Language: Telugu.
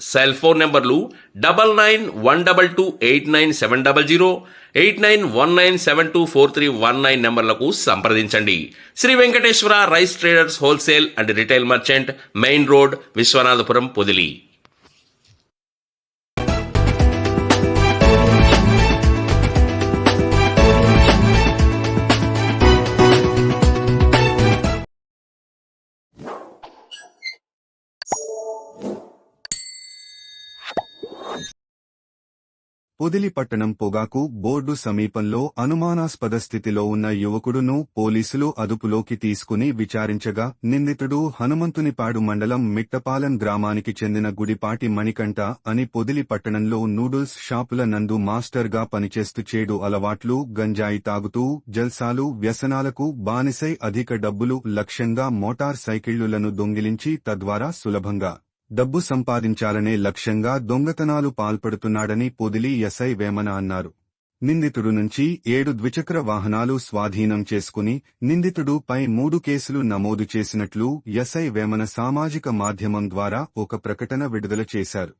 cell phone నెంబర్లు double nine one double two eight nine seven double zero eight nine one nine seven two four three one nine నెంబర్లకు సంప్రదించండి. Shri Venkateswara rice traders wholesale and retail merchant main road Vishwanathapuram Podili. Podili పట్టణం పొగాకు బోర్డు సమీపంలో అనుమానాస్పద స్థితిలో ఉన్న యువకుడును పోలీసులు అదుపులోకి తీసుకుని విచారించగా నిందితుడు హనుమంతునిపాడు మండలం మిట్టపాలెం గ్రామానికి చెందిన గుడిపాటి మణికంఠ అని పొదిలి పట్టణంలో షాపుల నందు మాస్టర్గా పనిచేస్తూ చేడు అలవాట్లు గంజాయి తాగుతూ జల్సాలు వ్యసనాలకు బానిసై అధిక డబ్బులు లక్ష్యంగా మోటార్ సైకిళ్ళులను దొంగిలించి తద్వారా సులభంగా డబ్బు సంపాదించాలనే లక్ష్యంగా దొంగతనాలు పాల్పడుతున్నాడని పొదిలి ఎస్ఐ వేమన అన్నారు. నిందితుడు నుంచి ఏడు ద్విచక్ర వాహనాలు స్వాధీనం చేసుకుని నిందితుడు పై మూడు కేసులు నమోదు చేసినట్లు ఎస్ఐ వేమన సామాజిక మాధ్యమం ద్వారా ఒక ప్రకటన విడుదల చేశారు.